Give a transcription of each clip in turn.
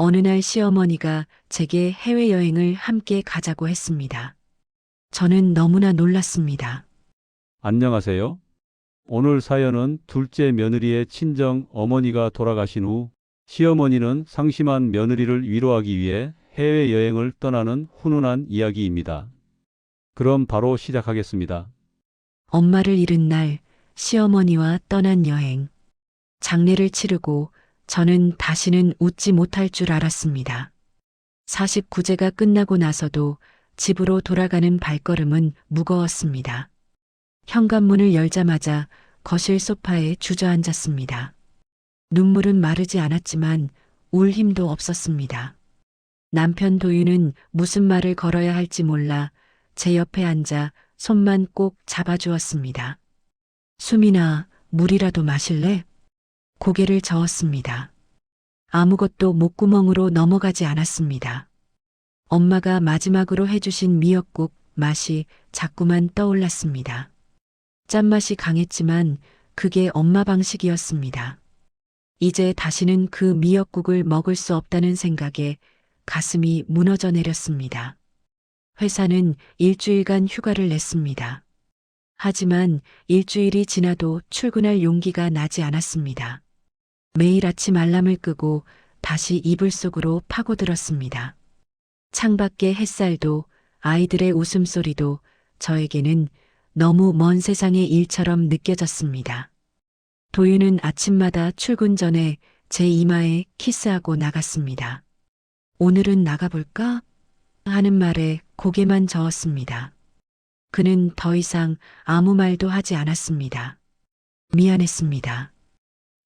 어느 날 시어머니가 제게 해외여행을 함께 가자고 했습니다. 저는 너무나 놀랐습니다. 안녕하세요. 오늘 사연은 둘째 며느리의 친정 어머니가 돌아가신 후 시어머니는 상심한 며느리를 위로하기 위해 해외여행을 떠나는 훈훈한 이야기입니다. 그럼 바로 시작하겠습니다. 엄마를 잃은 날 시어머니와 떠난 여행. 장례를 치르고 저는 다시는 웃지 못할 줄 알았습니다. 49제가 끝나고 나서도 집으로 돌아가는 발걸음은 무거웠습니다. 현관문을 열자마자 거실 소파에 주저앉았습니다. 눈물은 마르지 않았지만 울 힘도 없었습니다. 남편 도윤은 무슨 말을 걸어야 할지 몰라 제 옆에 앉아 손만 꼭 잡아주었습니다. 수민아, 물이라도 마실래? 고개를 저었습니다. 아무것도 목구멍으로 넘어가지 않았습니다. 엄마가 마지막으로 해주신 미역국 맛이 자꾸만 떠올랐습니다. 짠맛이 강했지만 그게 엄마 방식이었습니다. 이제 다시는 그 미역국을 먹을 수 없다는 생각에 가슴이 무너져 내렸습니다. 회사는 일주일간 휴가를 냈습니다. 하지만 일주일이 지나도 출근할 용기가 나지 않았습니다. 매일 아침 알람을 끄고 다시 이불 속으로 파고들었습니다. 창밖의 햇살도 아이들의 웃음소리도 저에게는 너무 먼 세상의 일처럼 느껴졌습니다. 도윤은 아침마다 출근 전에 제 이마에 키스하고 나갔습니다. 오늘은 나가볼까? 하는 말에 고개만 저었습니다. 그는 더 이상 아무 말도 하지 않았습니다. 미안했습니다.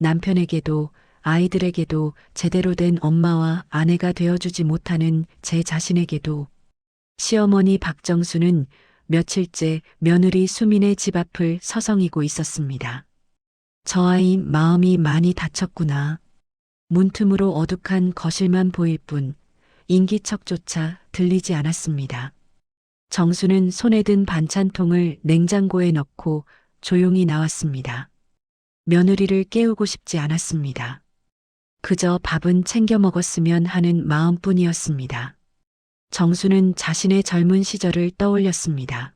남편에게도 아이들에게도 제대로 된 엄마와 아내가 되어주지 못하는 제 자신에게도 시어머니 박정수는 며칠째 며느리 수민의 집 앞을 서성이고 있었습니다. 저 아이 마음이 많이 다쳤구나. 문틈으로 어둑한 거실만 보일 뿐 인기척조차 들리지 않았습니다. 정수는 손에 든 반찬통을 냉장고에 넣고 조용히 나왔습니다. 며느리를 깨우고 싶지 않았습니다. 그저 밥은 챙겨 먹었으면 하는 마음뿐이었습니다. 정수는 자신의 젊은 시절을 떠올렸습니다.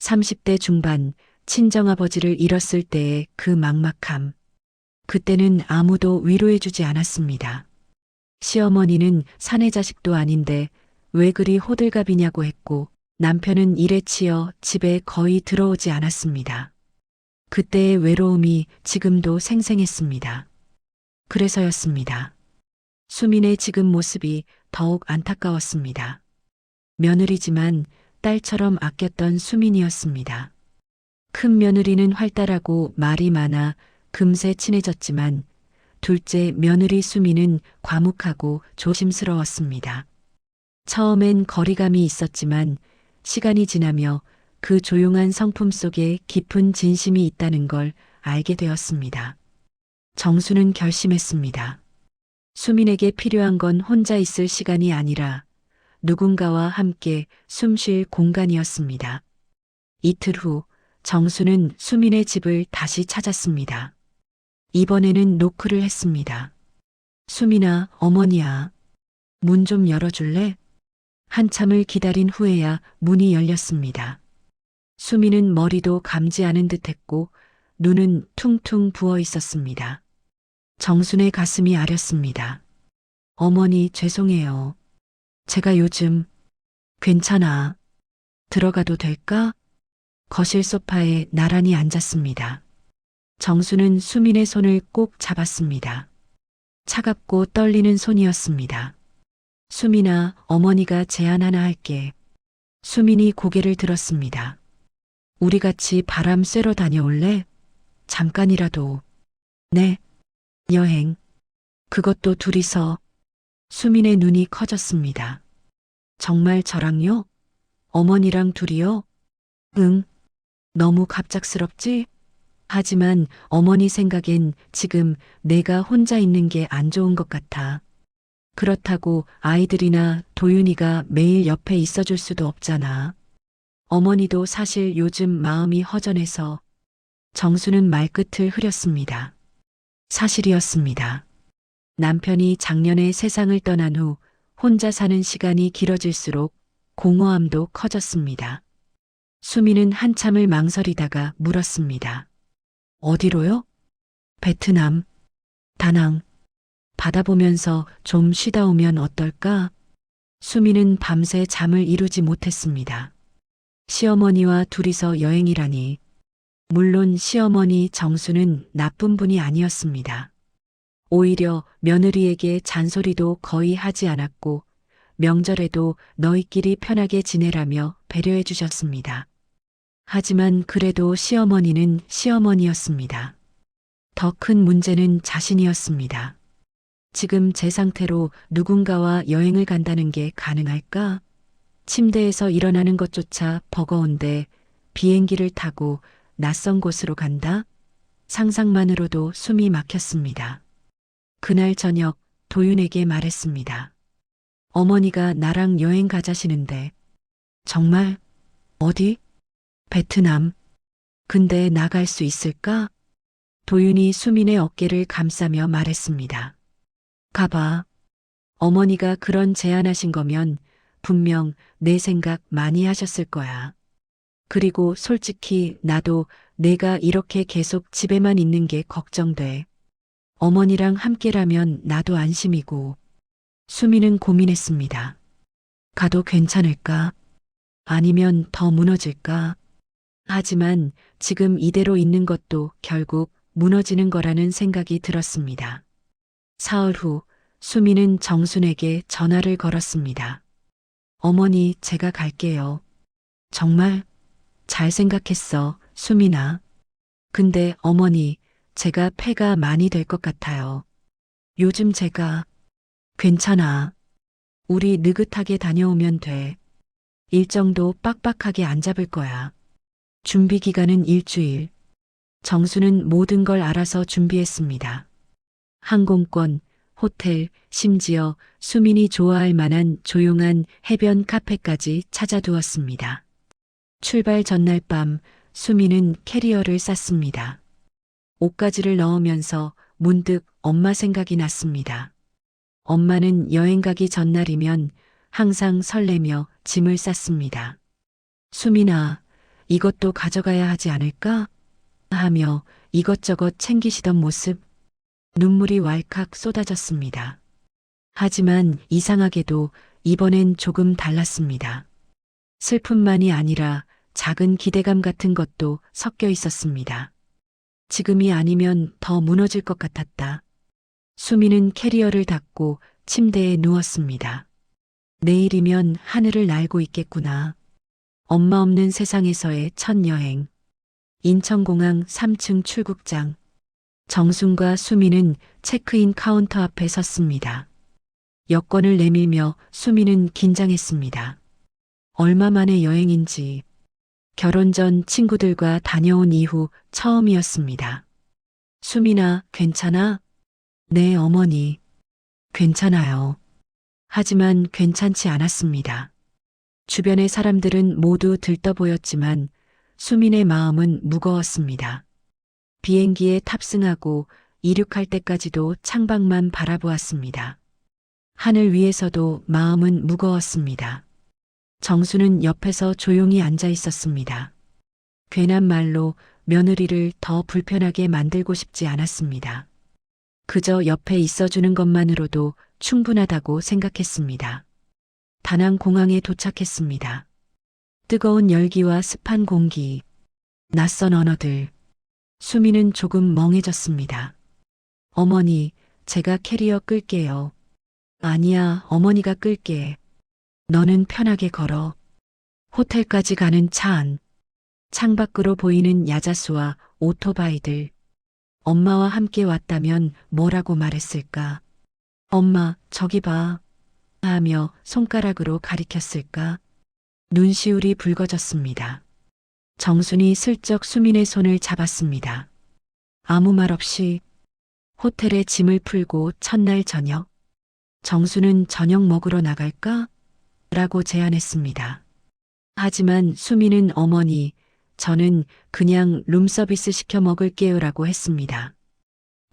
30대 중반 친정아버지를 잃었을 때의 그 막막함. 그때는 아무도 위로해주지 않았습니다. 시어머니는 사내 자식도 아닌데 왜 그리 호들갑이냐고 했고 남편은 일에 치여 집에 거의 들어오지 않았습니다. 그때의 외로움이 지금도 생생했습니다. 그래서였습니다. 수민의 지금 모습이 더욱 안타까웠습니다. 며느리지만 딸처럼 아꼈던 수민이었습니다. 큰 며느리는 활달하고 말이 많아 금세 친해졌지만 둘째 며느리 수민은 과묵하고 조심스러웠습니다. 처음엔 거리감이 있었지만 시간이 지나며 그 조용한 성품 속에 깊은 진심이 있다는 걸 알게 되었습니다. 정수는 결심했습니다. 수민에게 필요한 건 혼자 있을 시간이 아니라 누군가와 함께 숨 쉴 공간이었습니다. 이틀 후 정수는 수민의 집을 다시 찾았습니다. 이번에는 노크를 했습니다. 수민아, 어머니야. 문 좀 열어줄래? 한참을 기다린 후에야 문이 열렸습니다. 수민은 머리도 감지 않은 듯 했고 눈은 퉁퉁 부어 있었습니다. 정순의 가슴이 아렸습니다. 어머니 죄송해요. 제가 요즘 괜찮아. 들어가도 될까? 거실 소파에 나란히 앉았습니다. 정수는 수민의 손을 꼭 잡았습니다. 차갑고 떨리는 손이었습니다. 수민아, 어머니가 제안 하나 할게. 수민이 고개를 들었습니다. 우리 같이 바람 쐬러 다녀올래? 잠깐이라도. 네. 여행. 그것도 둘이서. 수민의 눈이 커졌습니다. 정말 저랑요? 어머니랑 둘이요? 응. 너무 갑작스럽지? 하지만 어머니 생각엔 지금 내가 혼자 있는 게 안 좋은 것 같아. 그렇다고 아이들이나 도윤이가 매일 옆에 있어줄 수도 없잖아. 어머니도 사실 요즘 마음이 허전해서 정수는 말끝을 흐렸습니다. 사실이었습니다. 남편이 작년에 세상을 떠난 후 혼자 사는 시간이 길어질수록 공허함도 커졌습니다. 수미는 한참을 망설이다가 물었습니다. 어디로요? 베트남, 다낭. 바다 보면서 좀 쉬다 오면 어떨까? 수미는 밤새 잠을 이루지 못했습니다. 시어머니와 둘이서 여행이라니. 물론 시어머니 정수는 나쁜 분이 아니었습니다. 오히려 며느리에게 잔소리도 거의 하지 않았고 명절에도 너희끼리 편하게 지내라며 배려해 주셨습니다. 하지만 그래도 시어머니는 시어머니였습니다. 더 큰 문제는 자신이었습니다. 지금 제 상태로 누군가와 여행을 간다는 게 가능할까? 침대에서 일어나는 것조차 버거운데 비행기를 타고 낯선 곳으로 간다? 상상만으로도 숨이 막혔습니다. 그날 저녁 도윤에게 말했습니다. 어머니가 나랑 여행 가자시는데 정말 어디? 베트남. 근데 나갈 수 있을까? 도윤이 수민의 어깨를 감싸며 말했습니다. 가봐. 어머니가 그런 제안하신 거면 분명 내 생각 많이 하셨을 거야. 그리고 솔직히 나도 내가 이렇게 계속 집에만 있는 게 걱정돼. 어머니랑 함께라면 나도 안심이고. 수미는 고민했습니다. 가도 괜찮을까? 아니면 더 무너질까? 하지만 지금 이대로 있는 것도 결국 무너지는 거라는 생각이 들었습니다. 사흘 후 수미는 정순에게 전화를 걸었습니다. 어머니, 제가 갈게요. 정말 잘 생각했어, 수민아. 근데 어머니, 제가 폐가 많이 될 것 같아요. 요즘 제가 괜찮아. 우리 느긋하게 다녀오면 돼. 일정도 빡빡하게 안 잡을 거야. 준비 기간은 일주일. 정수는 모든 걸 알아서 준비했습니다. 항공권, 호텔, 심지어 수민이 좋아할 만한 조용한 해변 카페까지 찾아두었습니다. 출발 전날 밤 수민은 캐리어를 쌌습니다. 옷가지를 넣으면서 문득 엄마 생각이 났습니다. 엄마는 여행 가기 전날이면 항상 설레며 짐을 쌌습니다. 수민아, 이것도 가져가야 하지 않을까? 하며 이것저것 챙기시던 모습, 눈물이 왈칵 쏟아졌습니다. 하지만 이상하게도 이번엔 조금 달랐습니다. 슬픔만이 아니라 작은 기대감 같은 것도 섞여 있었습니다. 지금이 아니면 더 무너질 것 같았다. 수미는 캐리어를 닫고 침대에 누웠습니다. 내일이면 하늘을 날고 있겠구나. 엄마 없는 세상에서의 첫 여행. 인천공항 3층 출국장. 정순과 수미는 체크인 카운터 앞에 섰습니다. 여권을 내밀며 수미는 긴장했습니다. 얼마 만의 여행인지 결혼 전 친구들과 다녀온 이후 처음이었습니다. 수민아, 괜찮아? 네, 어머니. 괜찮아요. 하지만 괜찮지 않았습니다. 주변의 사람들은 모두 들떠 보였지만 수민의 마음은 무거웠습니다. 비행기에 탑승하고 이륙할 때까지도 창밖만 바라보았습니다. 하늘 위에서도 마음은 무거웠습니다. 정수는 옆에서 조용히 앉아 있었습니다. 괜한 말로 며느리를 더 불편하게 만들고 싶지 않았습니다. 그저 옆에 있어주는 것만으로도 충분하다고 생각했습니다. 다낭 공항에 도착했습니다. 뜨거운 열기와 습한 공기, 낯선 언어들, 수미는 조금 멍해졌습니다. 어머니, 제가 캐리어 끌게요. 아니야, 어머니가 끌게. 너는 편하게 걸어. 호텔까지 가는 차 안. 창밖으로 보이는 야자수와 오토바이들. 엄마와 함께 왔다면 뭐라고 말했을까? 엄마, 저기 봐. 하며 손가락으로 가리켰을까? 눈시울이 붉어졌습니다. 정순이 슬쩍 수민의 손을 잡았습니다. 아무 말 없이 호텔에 짐을 풀고 첫날 저녁. 정수는 저녁 먹으러 나갈까? 라고 제안했습니다. 하지만 수미는 어머니, 저는 그냥 룸서비스 시켜 먹을게요 라고 했습니다.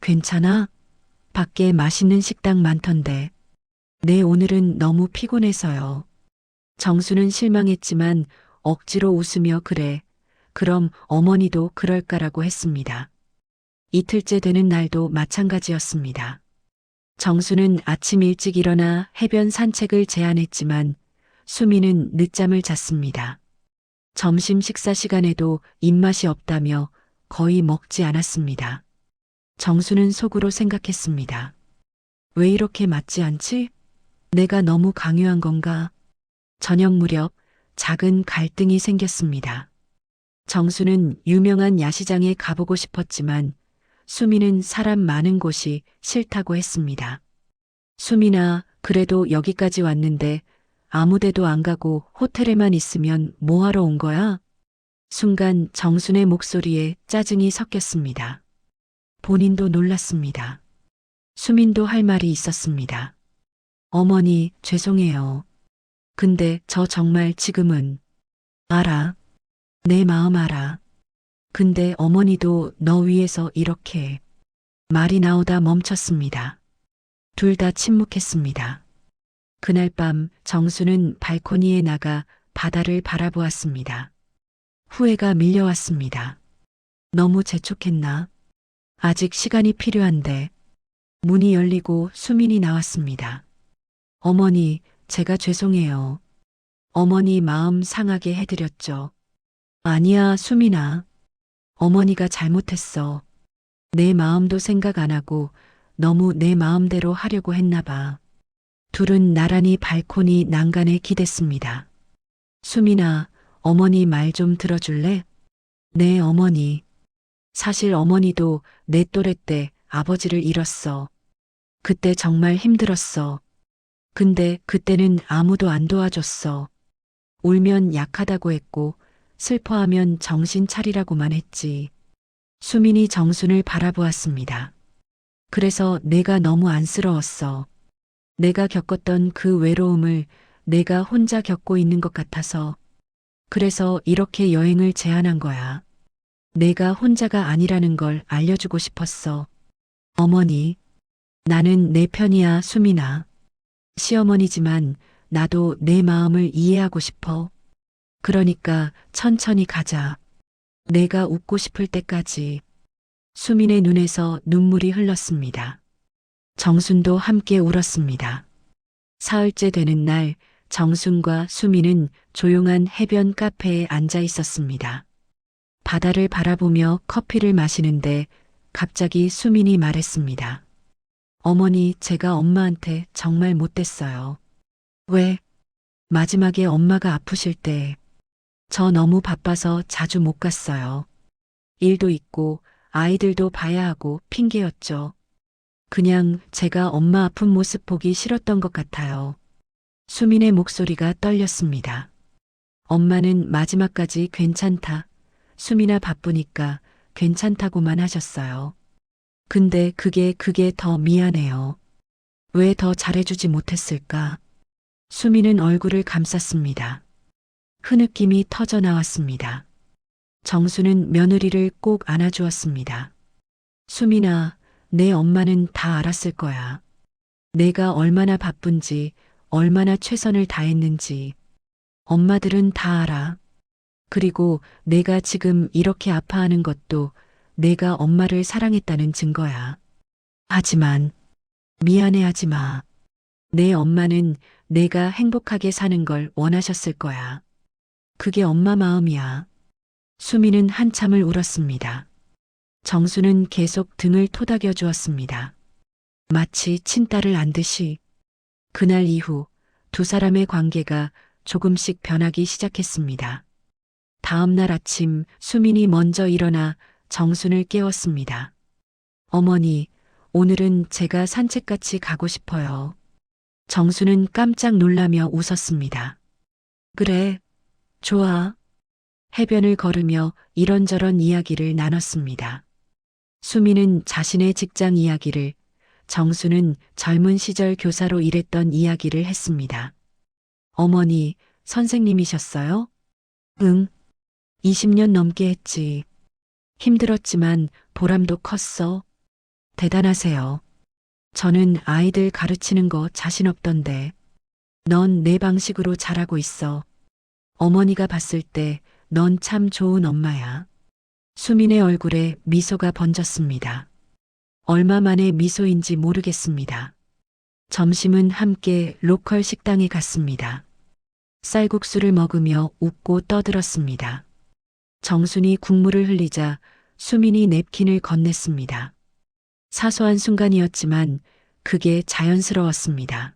괜찮아? 밖에 맛있는 식당 많던데. 네, 오늘은 너무 피곤해서요. 정수는 실망했지만 억지로 웃으며 그래. 그럼 어머니도 그럴까라고 했습니다. 이틀째 되는 날도 마찬가지였습니다. 정수는 아침 일찍 일어나 해변 산책을 제안했지만 수미는 늦잠을 잤습니다. 점심 식사 시간에도 입맛이 없다며 거의 먹지 않았습니다. 정수는 속으로 생각했습니다. 왜 이렇게 맞지 않지? 내가 너무 강요한 건가? 저녁 무렵 작은 갈등이 생겼습니다. 정수는 유명한 야시장에 가보고 싶었지만 수미는 사람 많은 곳이 싫다고 했습니다. 수미나 그래도 여기까지 왔는데 아무 데도 안 가고 호텔에만 있으면 뭐하러 온 거야? 순간 정순의 목소리에 짜증이 섞였습니다. 본인도 놀랐습니다. 수민도 할 말이 있었습니다. 어머니, 죄송해요. 근데 저 정말 지금은 알아. 내 마음 알아. 근데 어머니도 너 위해서 이렇게 말이 나오다 멈췄습니다. 둘 다 침묵했습니다. 그날 밤 정수는 발코니에 나가 바다를 바라보았습니다. 후회가 밀려왔습니다. 너무 재촉했나? 아직 시간이 필요한데. 문이 열리고 수민이 나왔습니다. 어머니, 제가 죄송해요. 어머니 마음 상하게 해드렸죠. 아니야, 수민아. 어머니가 잘못했어. 내 마음도 생각 안 하고 너무 내 마음대로 하려고 했나 봐. 둘은 나란히 발코니 난간에 기댔습니다. 수민아, 어머니 말 좀 들어줄래? 네, 어머니. 사실 어머니도 내 또래 때 아버지를 잃었어. 그때 정말 힘들었어. 근데 그때는 아무도 안 도와줬어. 울면 약하다고 했고, 슬퍼하면 정신 차리라고만 했지. 수민이 정순을 바라보았습니다. 그래서 내가 너무 안쓰러웠어. 내가 겪었던 그 외로움을 내가 혼자 겪고 있는 것 같아서. 그래서 이렇게 여행을 제안한 거야. 내가 혼자가 아니라는 걸 알려주고 싶었어. 어머니, 나는 내 편이야, 수민아. 시어머니지만 나도 내 마음을 이해하고 싶어. 그러니까 천천히 가자. 내가 웃고 싶을 때까지. 수민의 눈에서 눈물이 흘렀습니다. 정순도 함께 울었습니다. 사흘째 되는 날 정순과 수민은 조용한 해변 카페에 앉아 있었습니다. 바다를 바라보며 커피를 마시는데 갑자기 수민이 말했습니다. 어머니, 제가 엄마한테 정말 못됐어요. 왜? 마지막에 엄마가 아프실 때 저 너무 바빠서 자주 못 갔어요. 일도 있고 아이들도 봐야 하고 핑계였죠. 그냥 제가 엄마 아픈 모습 보기 싫었던 것 같아요. 수민의 목소리가 떨렸습니다. 엄마는 마지막까지 괜찮다. 수민아 바쁘니까 괜찮다고만 하셨어요. 근데 그게 그게 더 미안해요. 왜 더 잘해주지 못했을까? 수민은 얼굴을 감쌌습니다. 흐느낌이 터져 나왔습니다. 정수는 며느리를 꼭 안아주었습니다. 수민아, 내 엄마는 다 알았을 거야. 내가 얼마나 바쁜지, 얼마나 최선을 다했는지. 엄마들은 다 알아. 그리고 내가 지금 이렇게 아파하는 것도 내가 엄마를 사랑했다는 증거야. 하지만, 미안해 하지 마. 내 엄마는 내가 행복하게 사는 걸 원하셨을 거야. 그게 엄마 마음이야. 수미는 한참을 울었습니다. 정수는 계속 등을 토닥여 주었습니다. 마치 친딸을 안듯이. 그날 이후 두 사람의 관계가 조금씩 변하기 시작했습니다. 다음 날 아침 수민이 먼저 일어나 정순을 깨웠습니다. 어머니, 오늘은 제가 산책같이 가고 싶어요. 정수는 깜짝 놀라며 웃었습니다. 그래, 좋아. 해변을 걸으며 이런저런 이야기를 나눴습니다. 수미는 자신의 직장 이야기를, 정수는 젊은 시절 교사로 일했던 이야기를 했습니다. 어머니, 선생님이셨어요? 응. 20년 넘게 했지. 힘들었지만 보람도 컸어. 대단하세요. 저는 아이들 가르치는 거 자신 없던데. 넌 내 방식으로 잘하고 있어. 어머니가 봤을 때 넌 참 좋은 엄마야. 수민의 얼굴에 미소가 번졌습니다. 얼마 만에 미소인지 모르겠습니다. 점심은 함께 로컬 식당에 갔습니다. 쌀국수를 먹으며 웃고 떠들었습니다. 정순이 국물을 흘리자 수민이 냅킨을 건넸습니다. 사소한 순간이었지만 그게 자연스러웠습니다.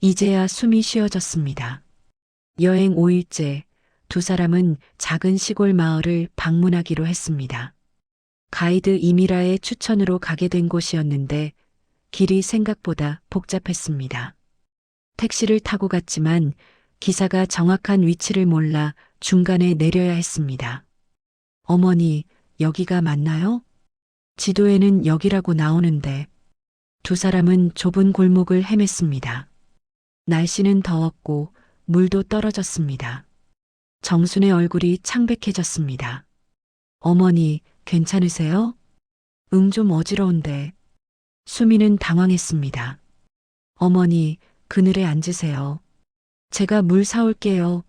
이제야 숨이 쉬어졌습니다. 여행 5일째 두 사람은 작은 시골 마을을 방문하기로 했습니다. 가이드 이미라의 추천으로 가게 된 곳이었는데 길이 생각보다 복잡했습니다. 택시를 타고 갔지만 기사가 정확한 위치를 몰라 중간에 내려야 했습니다. 어머니, 여기가 맞나요? 지도에는 여기라고 나오는데 두 사람은 좁은 골목을 헤맸습니다. 날씨는 더웠고 물도 떨어졌습니다. 정순의 얼굴이 창백해졌습니다. 어머니, 괜찮으세요? 응, 좀 어지러운데. 수미는 당황했습니다. 어머니, 그늘에 앉으세요. 제가 물 사올게요.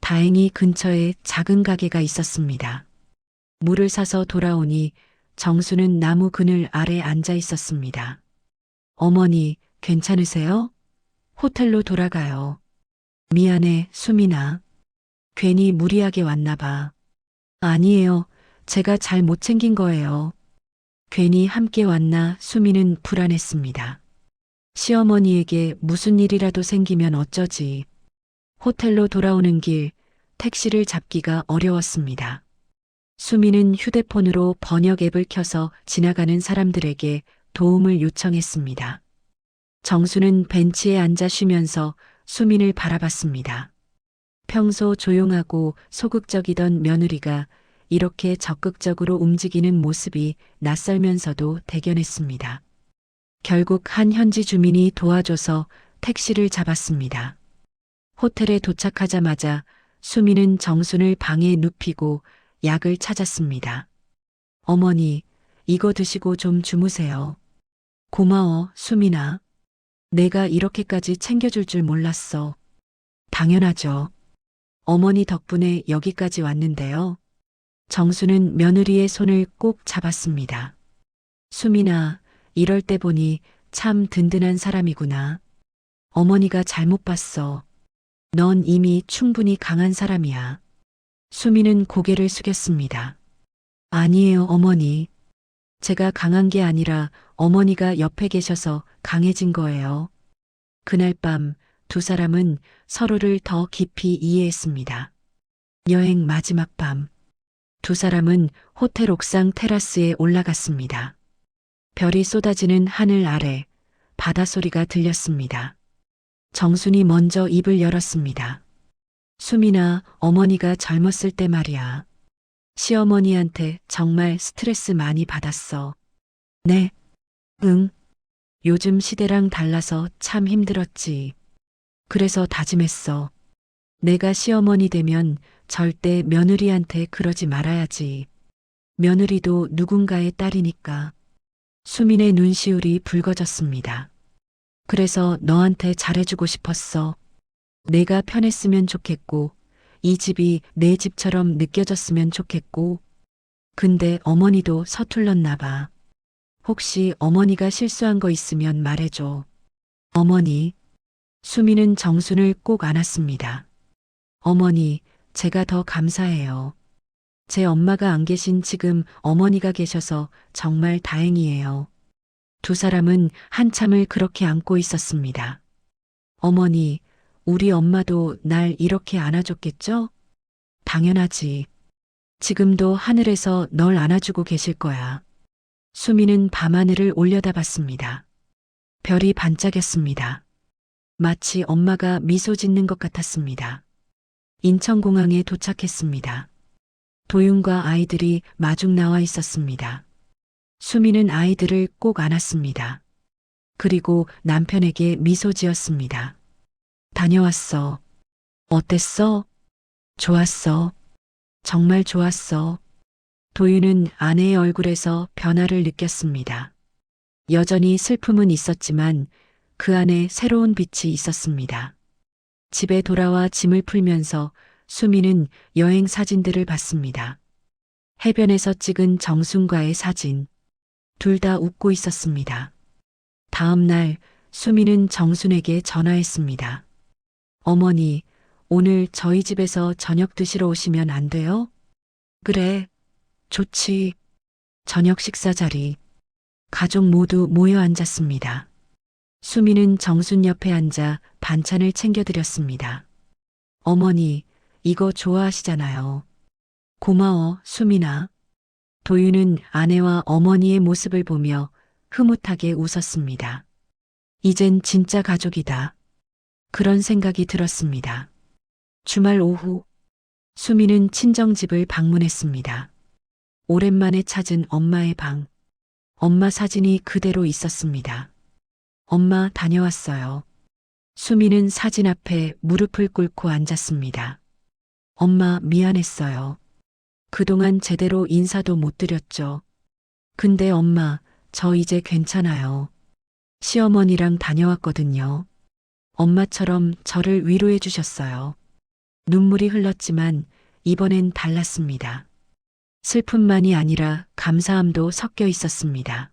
다행히 근처에 작은 가게가 있었습니다. 물을 사서 돌아오니 정수는 나무 그늘 아래 앉아 있었습니다. 어머니, 괜찮으세요? 호텔로 돌아가요. 미안해, 수민아. 괜히 무리하게 왔나 봐. 아니에요. 제가 잘 못 챙긴 거예요. 괜히 함께 왔나 수미는 불안했습니다. 시어머니에게 무슨 일이라도 생기면 어쩌지. 호텔로 돌아오는 길 택시를 잡기가 어려웠습니다. 수미는 휴대폰으로 번역 앱을 켜서 지나가는 사람들에게 도움을 요청했습니다. 정수는 벤치에 앉아 쉬면서 수민을 바라봤습니다. 평소 조용하고 소극적이던 며느리가 이렇게 적극적으로 움직이는 모습이 낯설면서도 대견했습니다. 결국 한 현지 주민이 도와줘서 택시를 잡았습니다. 호텔에 도착하자마자 수미는 정순을 방에 눕히고 약을 찾았습니다. 어머니, 이거 드시고 좀 주무세요. 고마워, 수민아. 내가 이렇게까지 챙겨줄 줄 몰랐어. 당연하죠. 어머니 덕분에 여기까지 왔는데요. 정수는 며느리의 손을 꼭 잡았습니다. 수민아, 이럴 때 보니 참 든든한 사람이구나. 어머니가 잘못 봤어. 넌 이미 충분히 강한 사람이야. 수미는 고개를 숙였습니다. 아니에요, 어머니. 제가 강한 게 아니라 어머니가 옆에 계셔서 강해진 거예요. 그날 밤 두 사람은 서로를 더 깊이 이해했습니다. 여행 마지막 밤. 두 사람은 호텔 옥상 테라스에 올라갔습니다. 별이 쏟아지는 하늘 아래 바다 소리가 들렸습니다. 정순이 먼저 입을 열었습니다. 수미나 어머니가 젊었을 때 말이야. 시어머니한테 정말 스트레스 많이 받았어. 네. 응. 요즘 시대랑 달라서 참 힘들었지. 그래서 다짐했어. 내가 시어머니 되면 절대 며느리한테 그러지 말아야지. 며느리도 누군가의 딸이니까. 수민의 눈시울이 붉어졌습니다. 그래서 너한테 잘해주고 싶었어. 내가 편했으면 좋겠고, 이 집이 내 집처럼 느껴졌으면 좋겠고, 근데 어머니도 서툴렀나 봐. 혹시 어머니가 실수한 거 있으면 말해줘. 어머니. 수미는 정순을 꼭 안았습니다. 어머니, 제가 더 감사해요. 제 엄마가 안 계신 지금 어머니가 계셔서 정말 다행이에요. 두 사람은 한참을 그렇게 안고 있었습니다. 어머니, 우리 엄마도 날 이렇게 안아줬겠죠? 당연하지. 지금도 하늘에서 널 안아주고 계실 거야. 수미는 밤하늘을 올려다봤습니다. 별이 반짝였습니다. 마치 엄마가 미소 짓는 것 같았습니다. 인천공항에 도착했습니다. 도윤과 아이들이 마중 나와 있었습니다. 수미는 아이들을 꼭 안았습니다. 그리고 남편에게 미소 지었습니다. 다녀왔어. 어땠어? 좋았어. 정말 좋았어. 도윤은 아내의 얼굴에서 변화를 느꼈습니다. 여전히 슬픔은 있었지만 그 안에 새로운 빛이 있었습니다. 집에 돌아와 짐을 풀면서 수미는 여행 사진들을 봤습니다. 해변에서 찍은 정순과의 사진. 둘 다 웃고 있었습니다. 다음 날 수미는 정순에게 전화했습니다. 어머니, 오늘 저희 집에서 저녁 드시러 오시면 안 돼요? 그래, 좋지. 저녁 식사 자리. 가족 모두 모여 앉았습니다. 수미는 정순 옆에 앉아 반찬을 챙겨드렸습니다. 어머니, 이거 좋아하시잖아요. 고마워, 수민아. 도윤은 아내와 어머니의 모습을 보며 흐뭇하게 웃었습니다. 이젠 진짜 가족이다. 그런 생각이 들었습니다. 주말 오후, 수미는 친정집을 방문했습니다. 오랜만에 찾은 엄마의 방. 엄마 사진이 그대로 있었습니다. 엄마 다녀왔어요. 수미는 사진 앞에 무릎을 꿇고 앉았습니다. 엄마 미안했어요. 그동안 제대로 인사도 못 드렸죠. 근데 엄마, 저 이제 괜찮아요. 시어머니랑 다녀왔거든요. 엄마처럼 저를 위로해 주셨어요. 눈물이 흘렀지만 이번엔 달랐습니다. 슬픔만이 아니라 감사함도 섞여 있었습니다.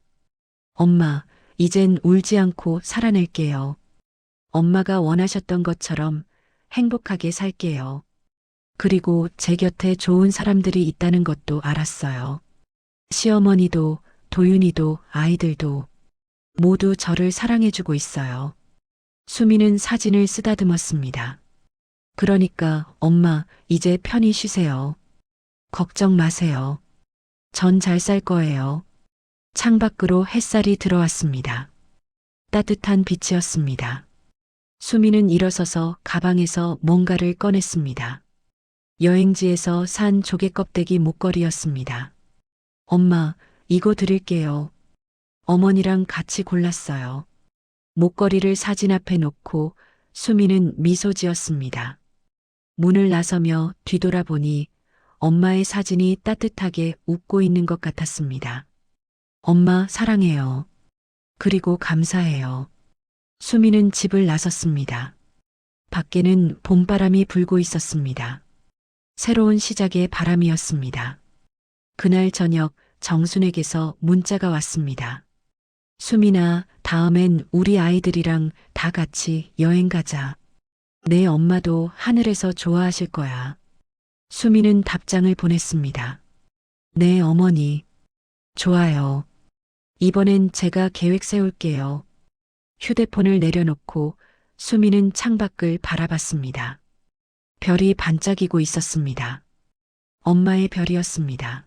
엄마, 이젠 울지 않고 살아낼게요. 엄마가 원하셨던 것처럼 행복하게 살게요. 그리고 제 곁에 좋은 사람들이 있다는 것도 알았어요. 시어머니도, 도윤이도, 아이들도 모두 저를 사랑해주고 있어요. 수미는 사진을 쓰다듬었습니다. 그러니까 엄마, 이제 편히 쉬세요. 걱정 마세요. 전 잘 살 거예요. 창밖으로 햇살이 들어왔습니다. 따뜻한 빛이었습니다. 수미는 일어서서 가방에서 뭔가를 꺼냈습니다. 여행지에서 산 조개 껍데기 목걸이였습니다. 엄마, 이거 드릴게요. 어머니랑 같이 골랐어요. 목걸이를 사진 앞에 놓고 수미는 미소 지었습니다. 문을 나서며 뒤돌아보니 엄마의 사진이 따뜻하게 웃고 있는 것 같았습니다. 엄마 사랑해요. 그리고 감사해요. 수미는 집을 나섰습니다. 밖에는 봄바람이 불고 있었습니다. 새로운 시작의 바람이었습니다. 그날 저녁 정순에게서 문자가 왔습니다. 수민아, 다음엔 우리 아이들이랑 다 같이 여행 가자. 내 엄마도 하늘에서 좋아하실 거야. 수민은 답장을 보냈습니다. 네, 어머니. 좋아요. 이번엔 제가 계획 세울게요. 휴대폰을 내려놓고 수민은 창밖을 바라봤습니다. 별이 반짝이고 있었습니다. 엄마의 별이었습니다.